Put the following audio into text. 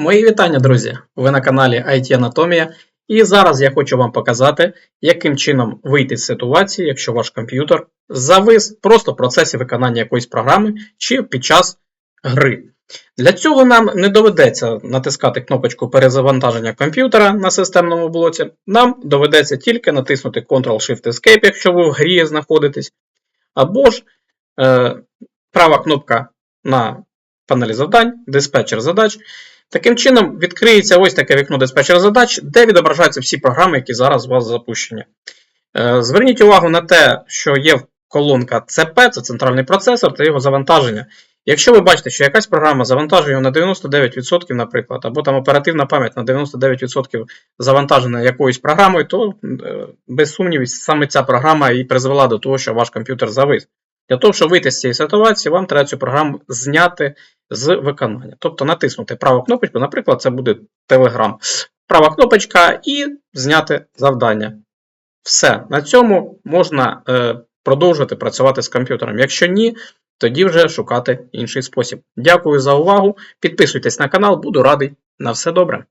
Мої вітання, друзі! Ви на каналі IT Анатомія, і зараз я хочу вам показати, яким чином вийти з ситуації, якщо ваш комп'ютер завис просто в процесі виконання якоїсь програми чи під час гри. Для цього нам не доведеться натискати кнопочку перезавантаження комп'ютера на системному блоці. Нам доведеться тільки натиснути Ctrl-Shift-Escape, якщо ви в грі знаходитесь, або ж е, права кнопка на панелі завдань, диспетчер задач. Таким чином, відкриється ось таке вікно диспетчер задач, де відображаються всі програми, які зараз у вас запущені. Е, Зверніть увагу на те, що є колонка CP, це центральний процесор та його завантаження. Якщо ви бачите, що якась програма завантажує його на 99%, наприклад, або там оперативна пам'ять на 99% завантажена якоюсь програмою, то е, без сумнівів саме ця програма і призвела до того, що ваш комп'ютер завис. Для того, щоб вийти з цієї ситуації, вам треба цю програму зняти з виконання. Тобто натиснути праву кнопочку, наприклад, це буде Telegram. Права кнопочка і зняти завдання. Все. На цьому можна е, продовжувати працювати з комп'ютером. Якщо ні, тоді вже шукати інший спосіб. Дякую за увагу. Підписуйтесь на канал, буду радий. На все добре.